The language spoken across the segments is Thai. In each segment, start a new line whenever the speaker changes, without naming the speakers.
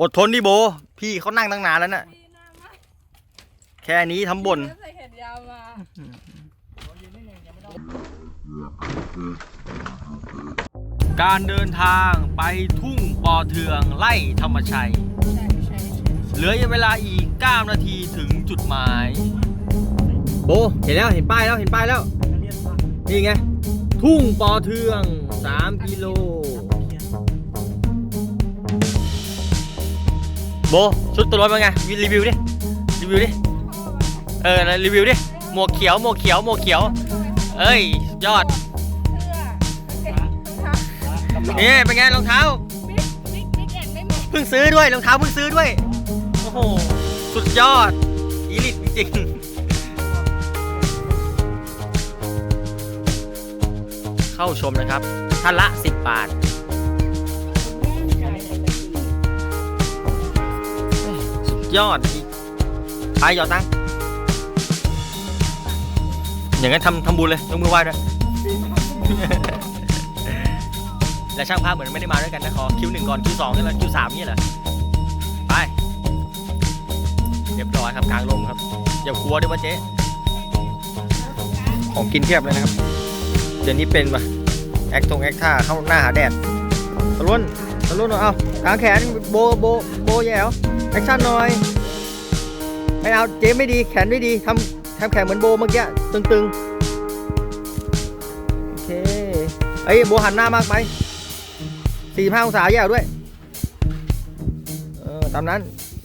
อดทนดิโบ พี่เขานั่งตั้งนานแล้วน่ะ
พี่หน้ามาก
แค่นี้ทำบ่น
ใส่แขนยาวมา
การเดินทางไปทุ่งปอเทืองไล่ธรรมชัย
ใช่ใช่ใช่
เหลือเวลาอีก 9 นาทีถึงจุดหมาย โบ เห็นแล้วเห็นป้ายแล้วเห็นป้ายแล้ว นี่ไง ทุ่งปอเทือง 3 กิโล โบชุดตัวรถเป็นไงรีวิวดิรีวิวดิเออรีวิวดิหมวกเขียวหมวกเขียวหมวกเขียว เอ้ยยอด
เสื้อรองเท้า
นี่เป็นไงรองเท้า
บิ๊กบิ๊กบิ๊กเอ็นไม่มี
เพิ่งซื้อด้วยรองเท้าเพิ่งซื้อด้วยโอ้โหสุดยอดอีลิตจริงๆเข้าชมนะครับท่านละ 10 บาท ยอดอีกไปหยอดตังอย่างนั้นทำทำบุญเลยยกมือไหว้ด้วยและช่างภาพเหมือนไม่ได้มาด้วยกันนะขอคิวหนึ่งก่อนคิวสองนี่แหละคิวสามนี่แหละไปเรียบร้อยครับกลางลมครับอย่ากลัวด้วยว่าเจ๊ของกินเพียบเลยนะครับ เดี๋ยวนี้เป็นปะแอคทงแอคท่าเข้าหน้าหาแดดตะลุน ตะลุนเอากางแขนโบโบโบแย่วแอคชั่นหน่อยไม่เอาเจ๊ไม่ดีแขนไม่ดีทำทำแขนเหมือนโบเมื่อกี้ตึงๆโอเคไอ้โบหันหน้ามากไปสี่ห้าองศาแย่ด้วยเออตามนั้น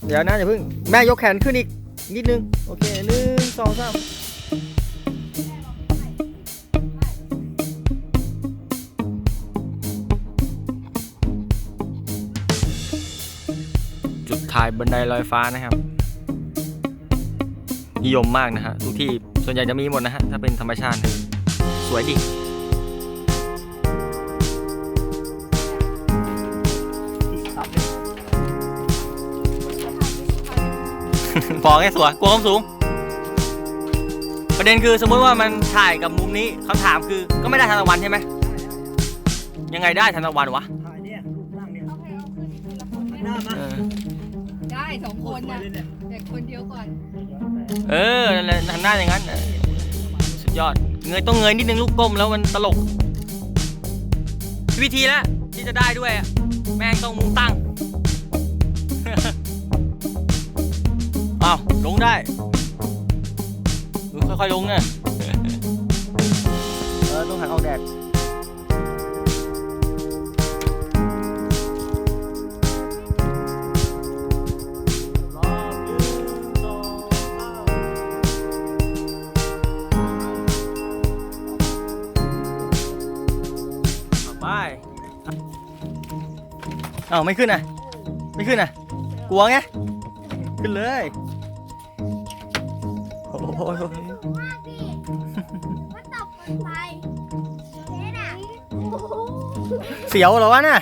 เดี๋ยวนะอย่าเพิ่งแม่ยกแขนขึ้นอีกนิดนึง โอเคหนึ่งสองสาม ถ่ายบันไดลอยฟ้านะครับ นิยมมากนะฮะทุกที่ส่วนใหญ่จะมีหมดนะฮะถ้าเป็นธรรมชาติ สวยดีพอแค่สวยกลัวความสูง ประเด็นคือสมมติว่ามันถ่ายกับมุมนี้คำถามคือก็ไม่ได้ทันตะวันใช่ไหมยังไงได้ทันตะวันวะ
ถ่ายเนี่ยรูปร่างเนี่ย
เอาให้เอาขึ้นทีละคนไม่
หน้า
ได้
มา
เออ
ได้สองคนนะแต่คนเดียวก่อน
เออนั่นแหละทำหน้าอย่างนั้นสุดยอด เงยต้องเงยนิดนึงลูกก้มแล้วมันตลก วิธีแล้วที่จะได้ด้วยอะแม่งต้องมุมตั้ง อ้าวลงได้ค่อยๆลงนะเออต้องหันออกแดด เอ้าไม่ขึ้นอะ ไม่ขึ้นอะ กลัวไง ขึ้นเลยโอ้โห
ว่าพี่ว่าตกมันไปเจ๊น่ะโอ้โห
เสียวเหรอวะน่ะ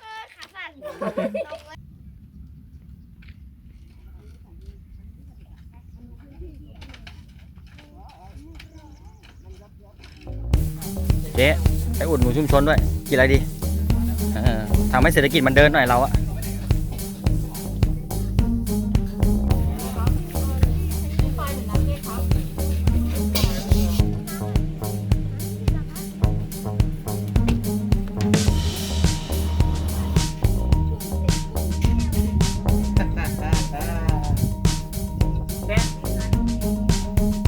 เออขาสั่น
เจ๊ไปอุดหนุนชุมชนด้วย กินอะไรดีเออ ทำให้เศรษฐกิจมันเดินหน่อยเราอะ